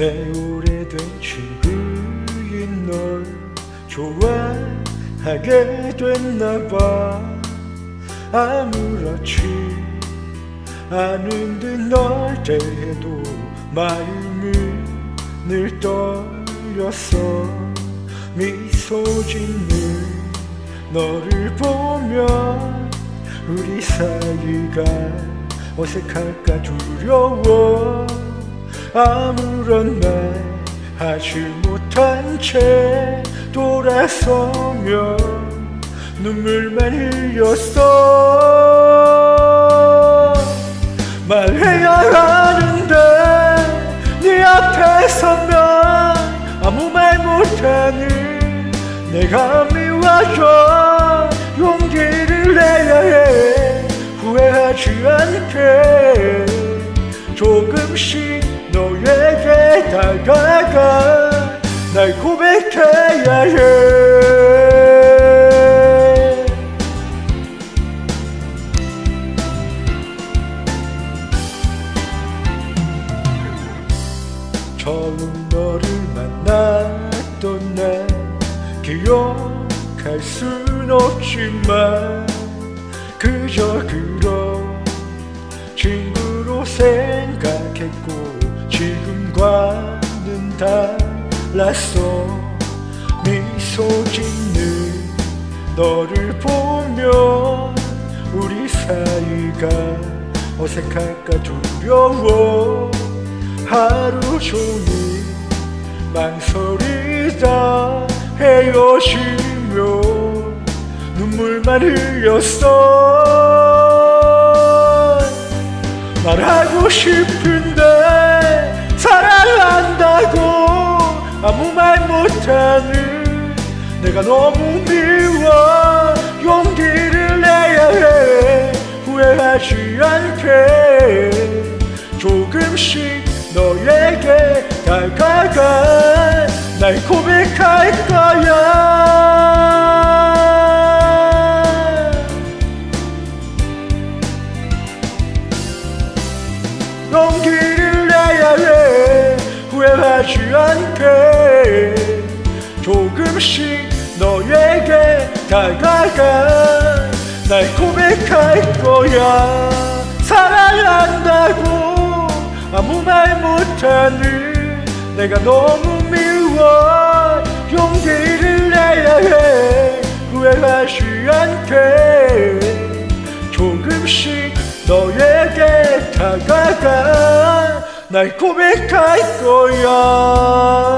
내 오래된 친구인 널 좋아하게 됐나봐. 아무렇지 않은 듯널 대해도 마음이 늘 떨렸어. 미소 짓는 너를 보면 우리 사이가 어색할까 두려워 아무런 말 하지 못한 채 돌아서며 눈물만 흘렸어. 말해야 하는데 네 앞에 서면 아무 말 못하는 내가 미워져 용기를 내야 해. 후회하지 않게 조금씩 너에게 다가가 날 고백해야 해. 처음 너를 만났던 날 기억할 순 없지만 그저 그런 달랐어. 미소 짓는 너를 보면 우리 사이가 어색할까 두려워. 하루 종일 망설이다 헤어지며 눈물만 흘렸어. 말하고 싶은데 아무 말 못하는 내가 너무 미워 용기를 내야 해. 후회하지 않게 조금씩 너에게 다가가 날 고백할 거야. 후회 하지 않게 조금씩 너에게 다가가 날 고백할 거야. 사랑한다고 아무 말 못하는 내가 너무 미워. 용기를 내야 해. 후회하지 않게 조금씩 너에게 다가가 날 고백할 거야.